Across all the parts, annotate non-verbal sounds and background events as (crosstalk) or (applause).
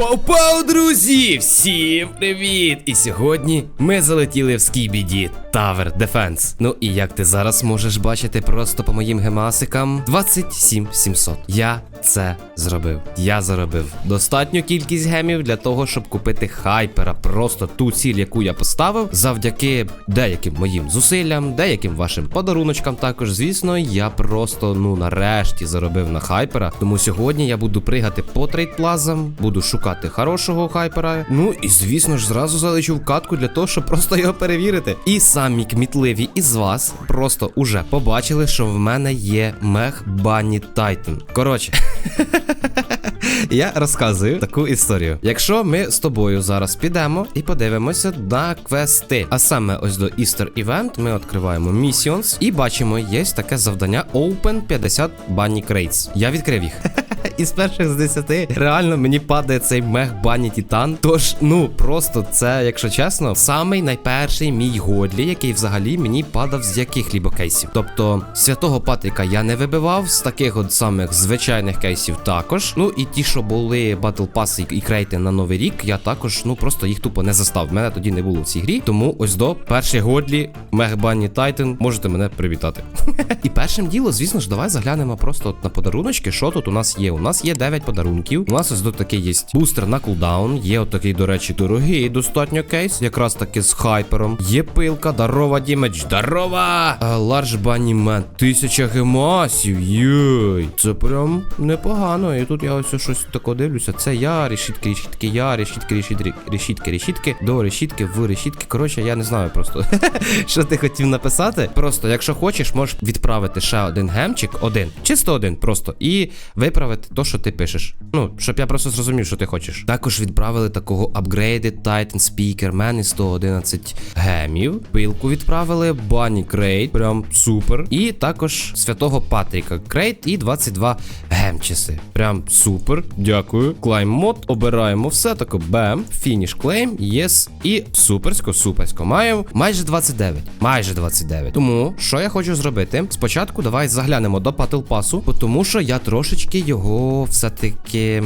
Пау-пау, друзі! Всім привіт! І сьогодні ми залетіли в Скібіді Tower Defense. Ну і як ти зараз можеш бачити просто по моїм гемасикам 27 700. Я це зробив. Я заробив достатню кількість гемів для того, щоб купити хайпера. Просто ту ціль, яку я поставив, завдяки деяким моїм зусиллям, деяким вашим подаруночкам. Також, звісно, я просто ну нарешті заробив на хайпера. Тому сьогодні я буду пригати по трейдплазам, буду шукати хорошого хайпера. Ну і звісно ж, зразу залечу в катку для того, щоб просто його перевірити. І самі кмітливі із вас просто уже побачили, що в мене є мех Банні Тайтон. Коротше. (laughs) Я розказую таку історію. Якщо ми з тобою зараз підемо і подивимося на квести, а саме ось до Easter Event, ми відкриваємо Missions і бачимо, є таке завдання Open 50 Bunny Crates. Я відкрив їх. (laughs) Із перших з 10 реально мені падає цей мех Бані Титан. Тож, ну просто це, якщо чесно, самий найперший мій годлі, який взагалі мені падав з яких-либо кейсів. Тобто святого Патріка я не вибивав, з таких от самих звичайних кейсів також. Ну і ті, що були батл паси і крейти на новий рік, я також ну просто їх тупо не застав. Мене тоді не було в цій грі. Тому ось до перший годлі мех Бані Тайтан. Можете мене привітати. (laughs) І першим діло, звісно ж, давай заглянемо просто на подаруночки, що тут у нас є. У нас є 9 подарунків. У нас ось тут такий є бустер на кулдаун. Є от такий, до речі, дорогий достатньо кейс, якраз таки з хайпером. Є пилка, дарова дімедж, дарова! Ларж бані мен, тисяча гемасів. Йой. Це прям непогано. І тут я ось щось таке дивлюся. Це я, решітки, решітки, я, решітки, решітки, решітки, решітки, до решітки, в решітки. Коротше, я не знаю просто, (laughs) що ти хотів написати. Просто, якщо хочеш, можеш відправити ще один гемчик, один, чисто один, просто, і виправити то, що ти пишеш. Ну, щоб я просто зрозумів, що ти хочеш. Також відправили такого Upgraded Titan Speaker Man і 111 гемів. Пилку відправили, Bunny Crate, прям супер. І також святого Патріка Крейт і 22 гемчиси. Прям супер. Дякую. Клайм мод. Обираємо все тако. Бем. Фініш клейм. Єс. І суперсько, суперсько. Маємо майже 29. Майже 29. Тому що я хочу зробити? Спочатку давай заглянемо до Battle пасу, тому що я трошечки його все-таки,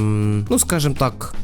ну скажем так.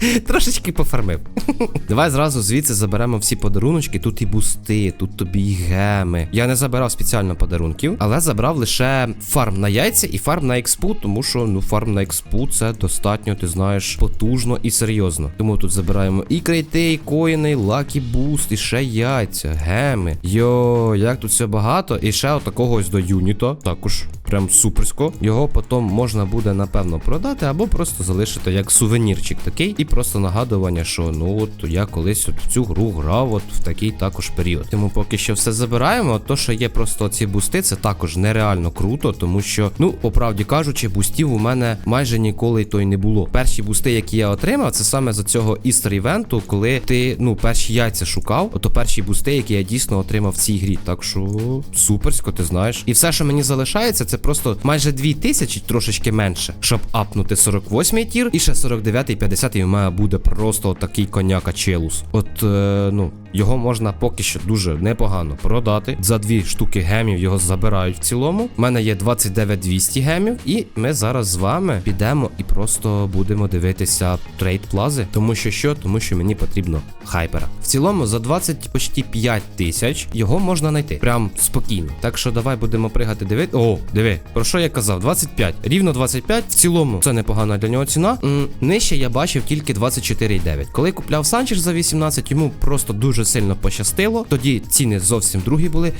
(laughs) Трошечки пофармив. (laughs) Давай зразу звідси заберемо всі подаруночки. Тут і бусти, тут тобі і геми. Я не забирав спеціально подарунків, але забрав лише фарм на яйця і фарм на експу, тому що ну фарм на експу це достатньо, ти знаєш, потужно і серйозно. Тому тут забираємо і крейти, і коїни, лакі буст, і ще яйця, геми. Йо, як тут все багато. І ще отакого ось до юніта. Також прям суперсько. Його потім можна буде напевно продати, або просто залишити як сувенірчик такий, і просто нагадування, що ну от я колись от цю гру грав от в такий також період. Тому поки що все забираємо. То, що є просто ці бусти, це також нереально круто, тому що, ну, по правді кажучи, бустів у мене майже ніколи то й не було. Перші бусти, які я отримав, це саме за цього істер івенту, коли ти ну перші яйця шукав, ото перші бусти, які я дійсно отримав в цій грі. Так що суперсько, ти знаєш. І все, що мені залишається, це просто майже 2000, трошечки менше, щоб апнути 48-й тір, і ще 49 і 50 і в мене буде просто такий коняка челус. От, е, ну. Його можна поки що дуже непогано продати. За дві штуки гемів його забирають в цілому. У мене є 29 200 гемів, і ми зараз з вами підемо і просто будемо дивитися трейд плази. Тому що що? Тому що мені потрібно хайпера. В цілому за 20 почти 5 тисяч його можна знайти. Прям спокійно. Так що давай будемо пригати дивити. О, диви, про що я казав? 25. Рівно 25. В цілому це непогана для нього ціна. М, нижче я бачив тільки 24,9. Коли купляв Санчеш за 18, йому просто дуже сильно пощастило. Тоді ціни зовсім другі були.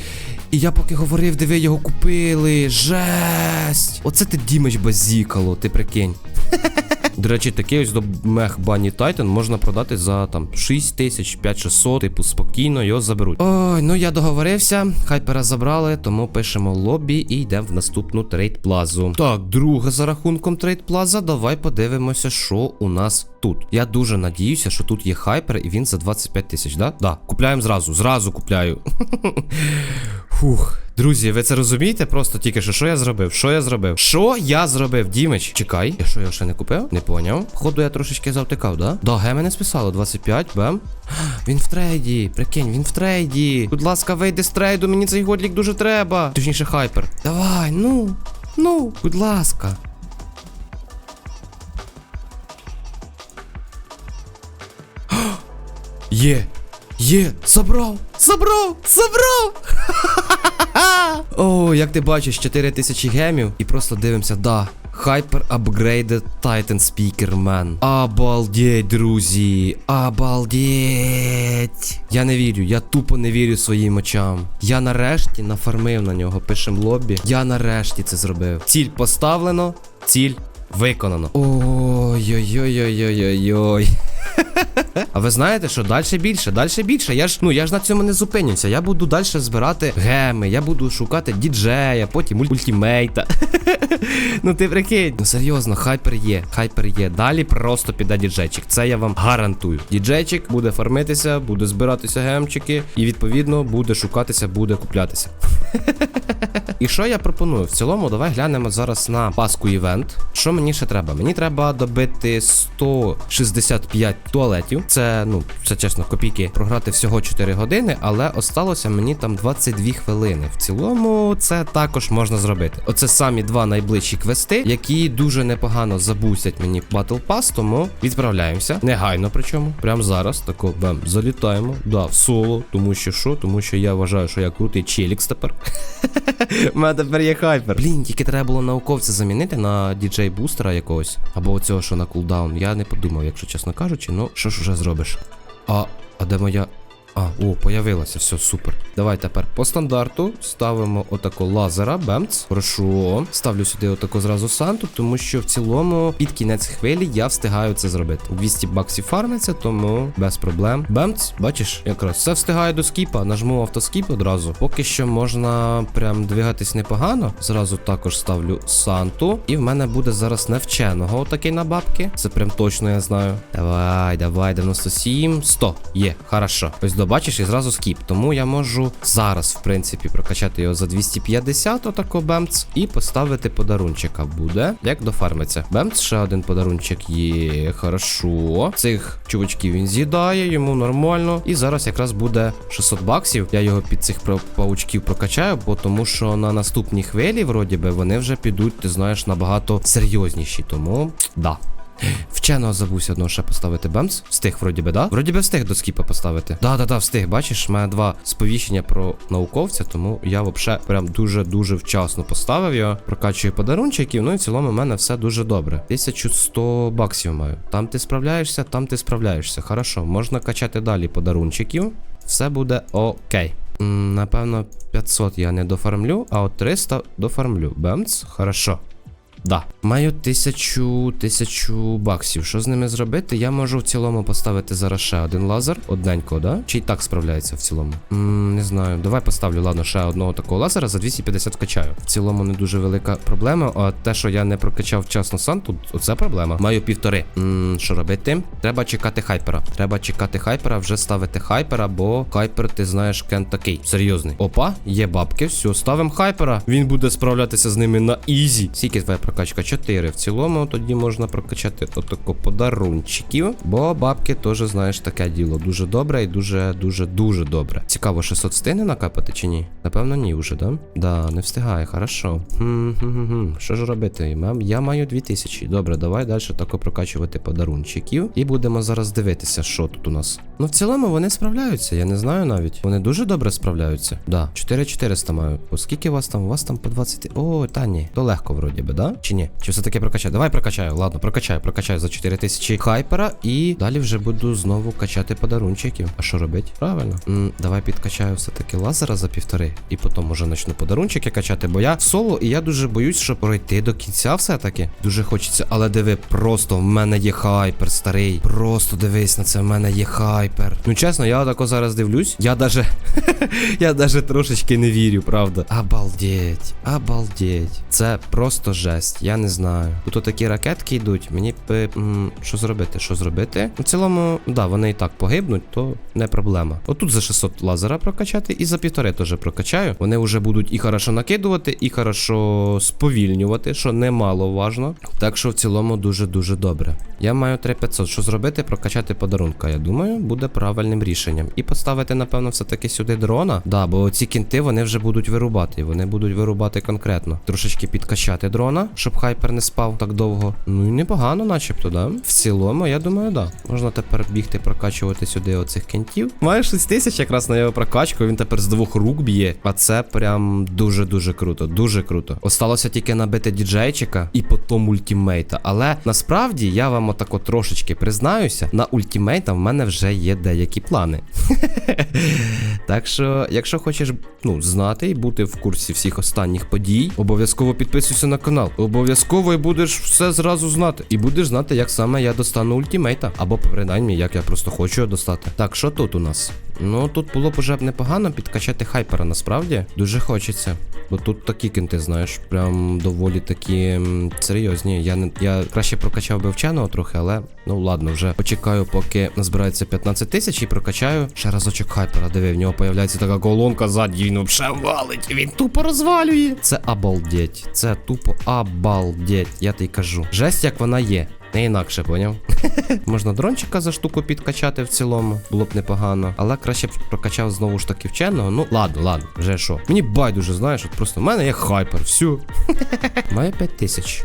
І я поки говорив, диви, його купили. Жесть! Оце ти дімеч базікало, ти прикинь. (laughs) До речі, такий ось до мех Бані Тайтан можна продати за там 6 тисяч, 5-600, типу спокійно його заберуть. Ой, ну я договорився, хайпера забрали, тому пишемо лобі і йдемо в наступну трейд плазу. Так, друга за рахунком трейд плаза. Давай подивимося, що у нас тут. Я дуже надіюся, що тут є хайпер і він за 25 тисяч, да? Да, купляємо зразу, зразу купляю. (laughs) Фух. Друзі, ви це розумієте? Просто тільки що що я зробив? Що я зробив? Що я зробив? Дімич, чекай. Я що його ще не купив? Не поняв. Походу, я трошечки завтикав, да? Да, геми не списало. 25, бем. (gasps) Він в трейді. Прикинь, він в трейді. Будь ласка, вийди з трейду, мені цей годлік дуже треба. Точніше, хайпер. Давай, ну. Ну, будь ласка. Є! Є! Забрав! Забрав! Забрав! (laughs) О, як ти бачиш, 4000 гемів і просто дивимося, да. Hyper Upgraded Titan Speaker Man. Обалдеть, друзі! Обалдеть! Я не вірю, я тупо не вірю своїм очам. Я нарешті нафармив на нього, пишем лобі. Я нарешті це зробив. Ціль поставлено, ціль виконано. Ой-ой-ой-ой-ой-ой. А ви знаєте, що далі більше, далі більше. Я ж ну я ж на цьому не зупинюся. Я буду далі збирати геми, я буду шукати діджея, потім уль- ультімейта. (laughs) ну ти прикинь. Ну серйозно, хайпер є, хайпер є. Далі просто піде діджейчик. Це я вам гарантую. Діджейчик буде фармитися, буде збиратися гемчики, і відповідно буде шукатися, буде куплятися. (laughs) І що я пропоную? В цілому, давай глянемо зараз на паску івент. Що мені ще треба? Мені треба добити 165 туалетів. Це, ну, це чесно, копійки. Програти всього 4 години, але осталося мені там 22 хвилини. В цілому, це також можна зробити. Оце самі два найближчі квести, які дуже непогано забусять мені Battle Pass, тому відправляємося. Негайно, причому. Прямо зараз. Тако бем, залітаємо. Да, в соло. Тому що що? Тому що я вважаю, що я крутий челікс тепер. (laughs) У мене тепер є хайпер. Блін, тільки треба було науковця замінити на діджей бустера якогось. Або оцього, що на кулдаун. Я не подумав, якщо чесно кажучи, ну що ж уже зробиш? А, а де моя. А, о, появилася, все, супер. Давай тепер по стандарту ставимо отако лазера, бемц. Хорошо. Ставлю сюди отако зразу санту, тому що в цілому під кінець хвилі я встигаю це зробити. 200 баксів фармиться, тому без проблем. Бемц, бачиш, якраз все встигаю до скіпа. Нажму автоскіп одразу. Поки що можна прям двигатись непогано. Зразу також ставлю санту. І в мене буде зараз невченого отакий на бабки. Це прям точно я знаю. Давай, давай, 97, 100. Є, хорошо. Ось добачиш і зразу скіп. Тому я можу зараз, в принципі, прокачати його за 250, отако бемц, і поставити подарунчика буде. Як дофармиться. Бемц, ще один подарунчик є. Хорошо. Цих чувачків він з'їдає, йому нормально. І зараз якраз буде 600 баксів. Я його під цих паучків прокачаю, бо тому що на наступній хвилі, вроді би, вони вже підуть, ти знаєш, набагато серйозніші. Тому да. Вченого забувся одного ще поставити бемс. Встиг, вроді би, да? Вроді би встиг до скіпа поставити. Да-да-да, встиг. Бачиш, в мене два сповіщення про науковця, тому я взагалі прям дуже-дуже вчасно поставив його. Прокачую подарунчиків. Ну і в цілому в мене все дуже добре. 1100 баксів маю. Там ти справляєшся, там ти справляєшся. Хорошо, можна качати далі подарунчиків. Все буде окей. Напевно, 500 я не дофармлю, а от 300 дофармлю. Бемц, хорошо. Да. Маю тисячу тисячу баксів. Що з ними зробити? Я можу в цілому поставити зараз ще один лазер. Одненько, да? Чи й так справляється в цілому? м не знаю. Давай поставлю, ладно, ще одного такого лазера за 250 качаю. В цілому не дуже велика проблема. А те, що я не прокачав вчасно сан, тут оце проблема. Маю півтори. м що робити? Треба чекати хайпера. Треба чекати хайпера, вже ставити хайпера, бо хайпер, ти знаєш, кен такий. Серйозний. Опа, є бабки. Все, ставимо хайпера. Він буде справлятися з ними на ізі. Скільки твоя прокачка? 4. В цілому тоді можна прокачати отако подарунчиків. Бо бабки теж, знаєш, таке діло. Дуже добре і дуже, дуже, дуже добре. Цікаво, 600 встигне накапати чи ні? Напевно, ні вже, да? Да, не встигає, хорошо. Хм-хм-хм. Що ж робити? Я маю 2000. Добре, давай далі тако прокачувати подарунчиків. І будемо зараз дивитися, що тут у нас. Ну, в цілому вони справляються, я не знаю навіть. Вони дуже добре справляються. Да, 4400 маю. Оскільки вас там? У вас там по 20. О, та ні. То легко вроді би, да? Чи ні? Чи все-таки прокачаю? Давай прокачаю. Ладно, прокачаю, прокачаю за 4000 хайпера. І далі вже буду знову качати подарунчиків. А що робить? Правильно. м давай підкачаю все-таки лазера за півтори. І потім може почну подарунчики качати, бо я соло, і я дуже боюсь, що пройти до кінця все-таки. Дуже хочеться. Але диви, просто в мене є хайпер, старий. Просто дивись на це, в мене є хайпер. Ну чесно, я отако зараз дивлюсь. Я даже. (laughs) я даже трошечки не вірю, правда. Обалдеть, обалдеть. Це просто жесть, я не знаю. Тут такі ракетки йдуть. Мені б. що зробити? Що зробити? В цілому, да, вони і так погибнуть, то не проблема. Отут за 600 лазера прокачати, і за півтори теж прокачаю. Вони вже будуть і хорошо накидувати, і хорошо сповільнювати, що немало важно. Так що в цілому дуже-дуже добре. Я маю 3500. Що зробити? Прокачати подарунка. Я думаю, буде правильним рішенням. І поставити, напевно, все-таки сюди дрона. Да, бо ці кінти вони вже будуть вирубати. Вони будуть вирубати конкретно. Трошечки підкачати дрона. Щоб хайпер не спав так довго. Ну і непогано, начебто, да? В цілому, я думаю, да. Можна тепер бігти прокачувати сюди оцих кентів. Має 6 тисяч якраз на його прокачку. Він тепер з двох рук б'є. А це прям дуже-дуже круто. Дуже круто. Осталося тільки набити діджейчика і потім ультімейта. Але насправді я вам отако трошечки признаюся, на ультімейта в мене вже є деякі плани. (laughs) Так що, якщо хочеш ну, знати і бути в курсі всіх останніх подій, обов'язково підписуйся на канал. Обов'язково і будеш все зразу знати. І будеш знати, як саме я достану ультімейта. Або принаймні, як я просто хочу його достати. Так, що тут у нас? Ну тут було б уже б непогано підкачати хайпера, насправді. Дуже хочеться. Бо тут такі кінти, знаєш, прям доволі такі серйозні. Я не я краще прокачав би вченого трохи, але ну ладно, вже почекаю, поки назбирається 15 тисяч і прокачаю ще разочок хайпера. Диви, в нього появляється така колонка ззаді, він взагалі валить, він тупо розвалює. Це обалдеть. Це тупо обалдеть. Я тобі кажу. Жесть, як вона є. Не інакше, поняв? (laughs) Можна дрончика за штуку підкачати в цілому, було б непогано. Але краще б прокачав знову ж таки вченого. Ну, ладно, ладно, вже що. Мені байдуже, знаєш, от просто в мене є хайпер, всю. (laughs) Має 5 тисяч.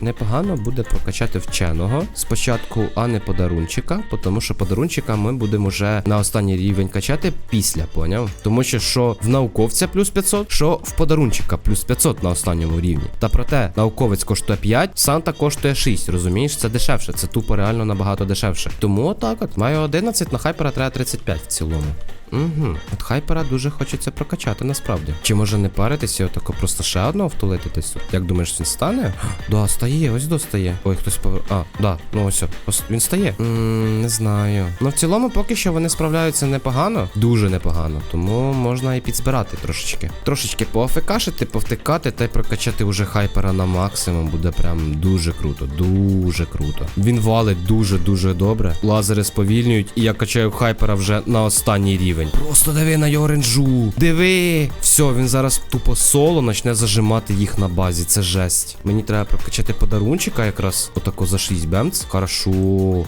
Непогано буде прокачати вченого. Спочатку, а не подарунчика, тому що подарунчика ми будемо вже на останній рівень качати після, поняв? Тому що що в науковця плюс 500, що в подарунчика плюс 500 на останньому рівні. Та проте науковець коштує 5, Санта коштує 6, розумієш? Це дешевше, це тупо реально набагато дешевше. Тому отак от маю 11, на хайпера треба 35 в цілому. Угу. От хайпера дуже хочеться прокачати насправді. Чи може не паритися, отако просто ще одного втулити десь? Як думаєш, він стане? (gasps) Да, стає, ось достає. Ой, хтось повер... А, да, ну ось. ось він стає. М, не знаю. Ну в цілому, поки що вони справляються непогано, дуже непогано. Тому можна і підзбирати трошечки. Трошечки поафекашити, повтикати та й прокачати уже хайпера на максимум. Буде прям дуже круто. Дуже круто. Він валить дуже-дуже добре. Лазери сповільнюють, і я качаю хайпера вже на останній рівень. Просто диви на його ренджу. Диви! Все, він зараз тупо соло почне зажимати їх на базі. Це жесть. Мені треба прокачати подарунчика якраз. Отако за 6 бемц. Хорошо.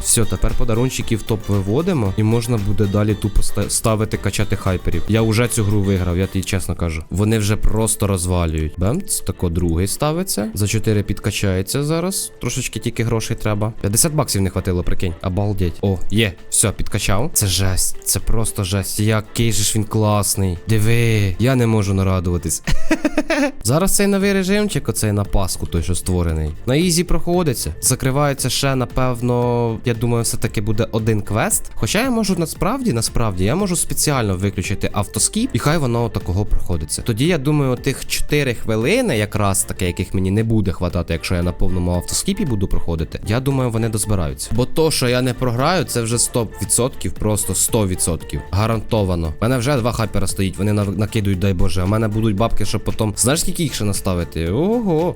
Все, тепер подарунчики в топ виводимо. І можна буде далі тупо ставити качати хайперів. Я вже цю гру виграв, я тобі чесно кажу. Вони вже просто розвалюють. Бемц, тако другий ставиться. За 4 підкачається зараз. Трошечки тільки грошей треба. 50 баксів не хватило, прикинь. Обалдеть. О, є. Все, підкачав. Це жесть. Це просто жесть. Який же ж він класний. Диви, я не можу нарадуватись. (laughs) Зараз цей новий режимчик, оцей на Пасху, той, що створений. На ізі проходиться. Закривається ще, напевно, я думаю, все-таки буде один квест. Хоча я можу насправді, насправді, я можу спеціально виключити автоскіп, і хай воно такого проходиться. Тоді я думаю, тих 4 хвилини, якраз таке, яких мені не буде хватати, якщо я на повному автоскіпі буду проходити. Я думаю, вони дозбираються. Бо то, що я не програю, це вже 100%, просто 100%. Гарантовано. У мене вже два хайпера стоїть, вони накидують, дай Боже. А в мене будуть бабки, щоб потім. Знаєш, скільки їх ще наставити? Ого.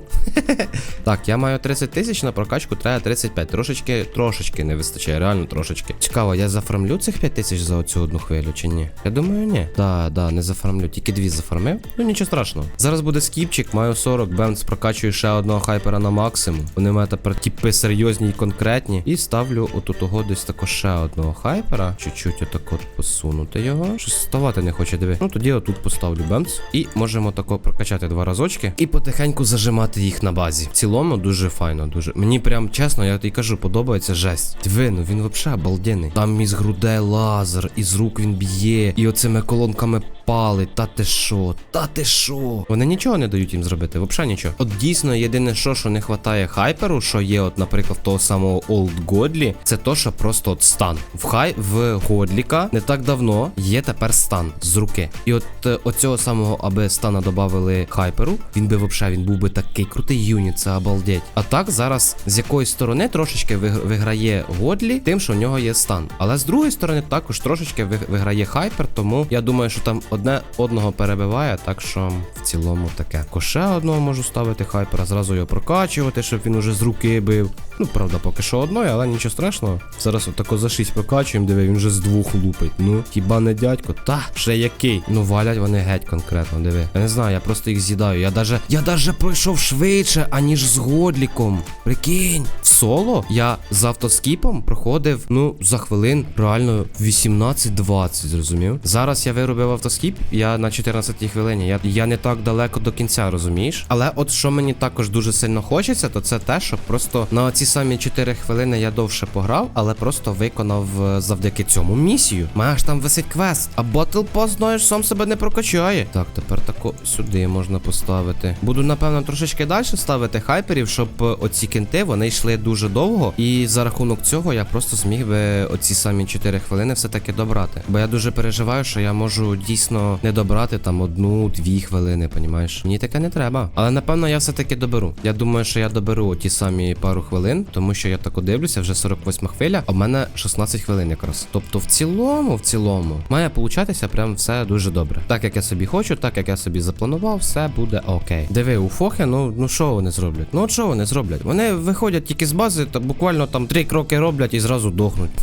(laughs) так, я маю 30 тисяч на прокачку, треба 35. Трошечки, трошечки не вистачає, реально трошечки. Цікаво, я зафармлю цих 5 тисяч за оцю одну хвилю чи ні? Я думаю, ні. Да, да, не зафармлю. Тільки дві зафармив. Ну нічого страшного. Зараз буде скіпчик, маю 40, бемц, прокачую ще одного хайпера на максимум. Вони в мене тепер типи серйозні і конкретні. І ставлю отут того десь тако ще одного хайпера. Чуть-чуть отак от посунути його. Щось ставати не хоче, диви. Ну тоді я тут поставлю бемц. І можемо тако прокачати два разочки. І потихеньку зажимати їх на базі. В цілому дуже файно, дуже. Мені прям чесно, я тобі кажу, подобається жесть. Диви, ну він взагалі обалденний. Там із грудей лазер, із рук він б'є, і оцими колонками палить. Та ти що? Та ти що? Вони нічого не дають їм зробити, взагалі нічого. От дійсно, єдине, що, що не вистачає хайперу, що є, от, наприклад, того самого Old Godly, це то, що просто от стан. В хай в Годліка не так давно є тепер стан з руки. І от е, оцього самого, аби стана додавали хайперу, він би взагалі він був би такий крутий юніт, це обалдеть. А так зараз з якоїсь сторони трошечки виграє Годлі, тим, що в нього є стан. Але з другої сторони також трошечки виграє хайпер, тому я думаю, що там одне одного перебиває, так що в цілому таке. Коше одного можу ставити хайпера, зразу його прокачувати, щоб він уже з руки бив. Ну, правда, поки що одної, але нічого страшного. Зараз отако за 6 прокачуємо, диви, він вже з двох лупить. Ну, хіба не дядько? Та, ще який. Ну, валять вони геть конкретно, диви. Я не знаю, я просто їх з'їдаю. Я даже, я даже пройшов швидше, аніж з Годліком. Прикинь, в соло я з автоскіпом проходив, ну, за хвилин реально 18-20, зрозумів? Зараз я виробив автоскіп. Тіп, я на 14-й хвилині. Я, я не так далеко до кінця, розумієш? Але от що мені також дуже сильно хочеться, то це те, що просто на ці самі 4 хвилини я довше пограв, але просто виконав е, завдяки цьому місію. Маєш там висить квест, а Battle Pass, знаєш, сам себе не прокачає. Так, тепер тако сюди можна поставити. Буду, напевно, трошечки далі ставити хайперів, щоб е, оці кінти вони йшли дуже довго. І за рахунок цього я просто зміг би оці самі 4 хвилини все-таки добрати. Бо я дуже переживаю, що я можу дійсно не добрати там одну-дві хвилини, понімаєш? Мені таке не треба. Але напевно я все-таки доберу. Я думаю, що я доберу ті самі пару хвилин, тому що я так дивлюся, вже 48 хвиля, а в мене 16 хвилин якраз. Тобто, в цілому, в цілому, має получатися прям все дуже добре. Так як я собі хочу, так як я собі запланував, все буде окей. Диви, у Фохи, ну ну що вони зроблять? Ну от що вони зроблять? Вони виходять тільки з бази, та буквально там три кроки роблять і зразу дохнуть. (laughs)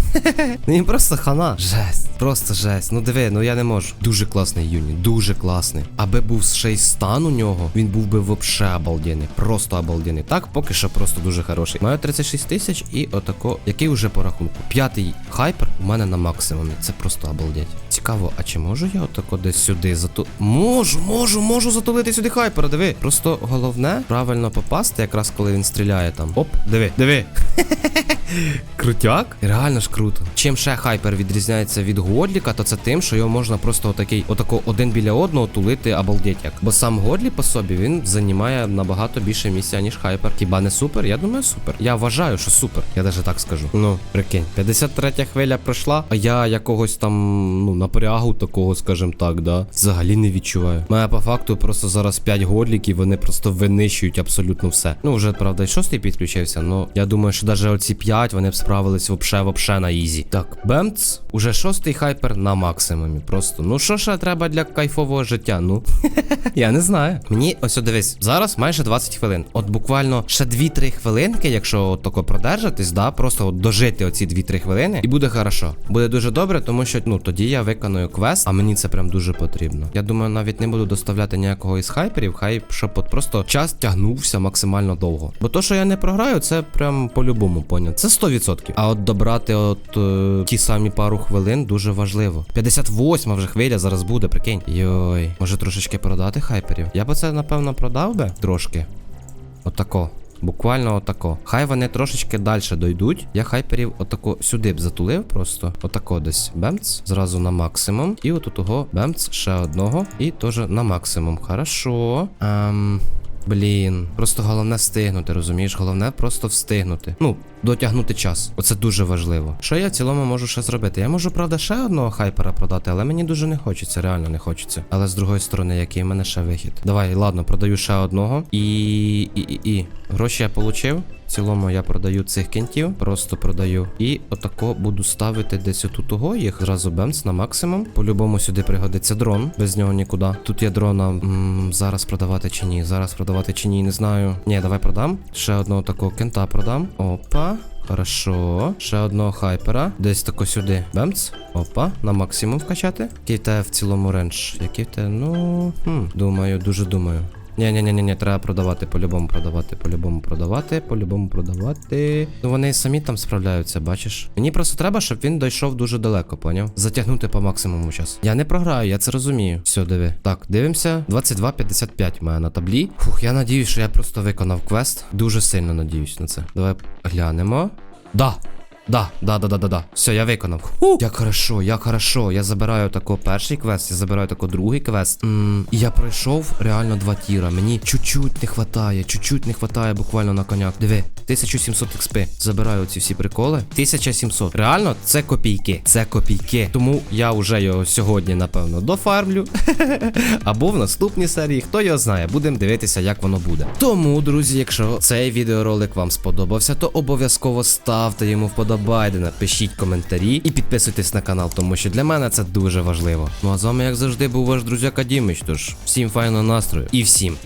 Ну їм просто хана. Жесть, просто жесть. Ну диви, ну я не можу. Дуже класний юні, дуже класний. Аби був ще й стан у нього, він був би вообще обалденний. Просто обалденний. Так, поки що просто дуже хороший. Маю 36 тисяч і отако. Який уже по рахунку? П'ятий хайпер у мене на максимумі. Це просто обалдеть. Цікаво, а чи можу я отако десь сюди зату. Можу, можу, можу затулити сюди хайпера. Диви. Просто головне правильно попасти, якраз коли він стріляє там. Оп, диви, диви. (laughs) Крутяк? Реально ж круто. Чим ще хайпер відрізняється від Годліка, то це тим, що його можна просто отакий, отако один біля одного тулити обалдеть як. Бо сам Годлі по собі він займає набагато більше місця, ніж хайпер. Хіба не супер? Я думаю, супер. Я вважаю, що супер. Я навіть так скажу. Ну, прикинь, 53 хвиля пройшла, а я якогось там, ну, напрягу такого, скажем так, да. Взагалі не відчуваю. Мене по факту просто зараз 5 годліків, вони просто винищують абсолютно все. Ну, вже, правда, і шостий підключився, но я думаю, що навіть оці 5 вони б справились вообще, вообще на ізі. Так, Бемц, уже шостий хайпер на максимумі. Просто. Ну що ще треба для кайфового життя? Ну. Я не знаю. Мені ось дивись, зараз майже 20 хвилин. От буквально ще 2-3 хвилинки, якщо тако продержатись, да, просто от дожити оці 2-3 хвилини, і буде хорошо. Буде дуже добре, тому що ну тоді я виконую квест, а мені це прям дуже потрібно. Я думаю, навіть не буду доставляти ніякого із хайперів, хай щоб от просто час тягнувся максимально довго. Бо то, що я не програю, це прям по-любому поняв. Це 100%. А от добрати от е, ті самі пару хвилин дуже важливо. 58 вже хвиля зараз буде, прикинь. Йой, може трошечки продати хайперів? Я б це напевно продав би трошки. Отако. Буквально отако. Хай вони трошечки далі дойдуть. Я хайперів отако сюди б затулив просто. Отако десь. Бемц. Зразу на максимум. І от того бемц ще одного. І теж на максимум. Хорошо. Ем. Блін, просто головне встигнути, розумієш? Головне просто встигнути. Ну, дотягнути час. Оце дуже важливо. Що я в цілому можу ще зробити? Я можу, правда, ще одного хайпера продати, але мені дуже не хочеться, реально не хочеться. Але з другої сторони, який в мене ще вихід? Давай, ладно, продаю ще одного. І. і. і. і. Гроші я получив. Цілому я продаю цих кентів, просто продаю. І отако буду ставити десь отут того їх. Зразу бемс на максимум. По-любому сюди пригодиться дрон, без нього нікуди. Тут є дрона. М, зараз продавати чи ні? Зараз продавати чи ні, не знаю. Ні, давай продам. Ще одного такого кента продам. Опа. Хорошо. Ще одного хайпера. Десь тако сюди. Бемц. Опа. На максимум вкачати. Який в цілому рендж? Який тебе, ну. Хм, думаю, дуже думаю. Ні, ні, ні, ні, ні, треба продавати, по-любому продавати, по-любому продавати, по-любому продавати. Ну вони самі там справляються, бачиш. Мені просто треба, щоб він дійшов дуже далеко, поняв? Затягнути по максимуму час. Я не програю, я це розумію. Все, диви. Так, дивимося. 22.55 має на таблі. Фух, я надіюсь, що я просто виконав квест. Дуже сильно надіюсь на це. Давай глянемо. Да. Да, да, да, да, да, да. Все, я виконав. Ху! Як хорошо, як хорошо. Я забираю тако перший квест, я забираю тако другий квест. М, і я пройшов реально два тіра. Мені чуть-чуть не хватає, чуть-чуть не хватає буквально на коняк. Диви, 1700 XP. Забираю ці всі приколи. 1700. Реально, це копійки. Це копійки. Тому я вже його сьогодні, напевно, дофармлю. (laughs) Або в наступній серії, хто його знає, будемо дивитися, як воно буде. Тому, друзі, якщо цей відеоролик вам сподобався, то обов'язково ставте йому вподобайдена, пишіть коментарі і підписуйтесь на канал, тому що для мене це дуже важливо. Ну а з вами, як завжди, був ваш друзяка Дімич. Тож всім файного настрою і всім